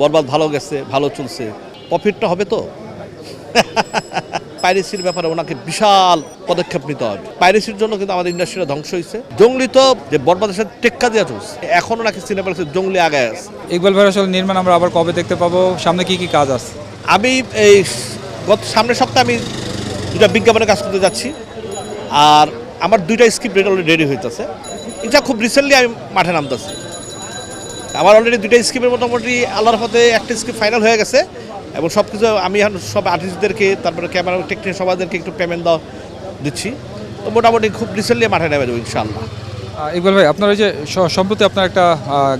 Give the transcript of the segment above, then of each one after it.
বরবাদ ভালো গেছে ভালো চলছে। প্রফিটটা হবে তো? পাইরেসির ব্যাপারে ওনাকে বিশাল পদক্ষেপ নিতে হবে। পাইরেসির জন্য কিন্তু আমাদের ইন্ডাস্ট্রিটা ধ্বংস হয়েছে। জঙ্গলি তো যে বরবাদের সাথে টেক্কা দেওয়া চলছে এখনও নাকি সিনেমা জঙ্গলি আগায় আছে। ইকবাল ভাই আসলে নির্মাণ আমরা আবার কবে দেখতে পাবো? সামনে কি কি কাজ আছে? আমি এই গত সামনের সপ্তাহে আমি দুটা বিজ্ঞাপনে কাজ করতে যাচ্ছি আর আমার দুইটা স্ক্রিপ্ট অলরেডি রেডি হইতেছে। এটা খুব রিসেন্টলি আমি মাঠে নামতেছি। আমার অলরেডি দুইটা স্ক্রিপ্টের মোটামুটি আল্লাহর পথে একটা স্ক্রিপ্ট ফাইনাল হয়ে গেছে এবং সব কিছু আমি এখন সব আর্টিস্টদেরকে তারপরে ক্যামেরা টেকনিক সবাইদেরকে একটু পেমেন্ট দেওয়া দিচ্ছি। তো মোটামুটি খুব রিসেন্টলি মাঠে নেমে দেবো ইনশাআল্লাহ। আহ, ইকবাল ভাই আপনার ওই যে সম্প্রতি আপনার একটা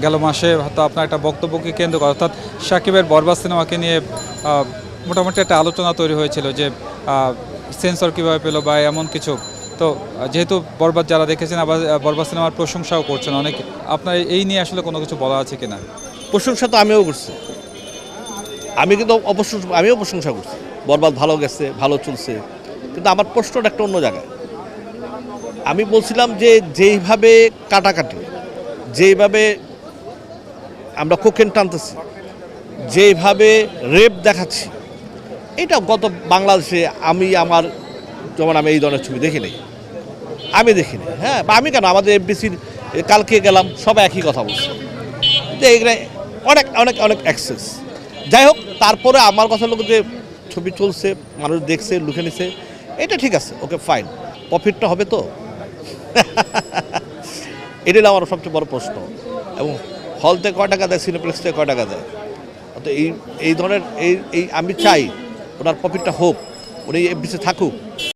গেল মাসে হয়তো আপনার একটা বক্তব্যকে কেন্দ্র করে অর্থাৎ সাকিবের বরবাদ সিনেমাকে নিয়ে মোটামুটি একটা আলোচনা তৈরি হয়েছিল যে সেন্সর কীভাবে পেল বা এমন কিছু। তো যেহেতু বরবাদ যারা দেখেছেন, আবার বরবাদ সিনেমার প্রশংসাও করছেন অনেক, আপনার এই নিয়ে আসলে কোনো কিছু বলা আছে কিনা? প্রশংসা তো আমিও করছি। আমি কিন্তু অবশ্য, আমিও প্রশংসা করছি। বরবাদ ভালো গেছে, ভালো চলছে, কিন্তু আমার প্রশ্নটা একটা অন্য জায়গায়। আমি বলছিলাম যে যেইভাবে কাটাকাটি, যেইভাবে আমরা কোকেন টানতেছি, যেইভাবে রেপ দেখাচ্ছি, এটা গত বাংলাদেশে আমি, আমার, যেমন আমি এই ধরনের ছবি দেখি নাই আমি দেখিনি। হ্যাঁ বা আমি কেন? আমাদের এফবিসির কালকে গেলাম সবাই একই কথা বলছে। যে এখানে অনেক অনেক অনেক অ্যাক্সেস যাই হোক, তারপরে আমার কথা হলো যে ছবি চলছে, মানুষ দেখছে, লুকে নিছে, এটা ঠিক আছে, ওকে ফাইন প্রফিটটা হবে তো? এটাই আমার সবচেয়ে বড় প্রশ্ন। এবং হল থেকে কয় টাকা দেয় সিনেপ্লেক্স থেকে কয় টাকা দেয়? তো এই এই ধরনের, এই এই, আমি চাই, ওনার প্রফিটটা হোক, উনি এফবিসি থাকুক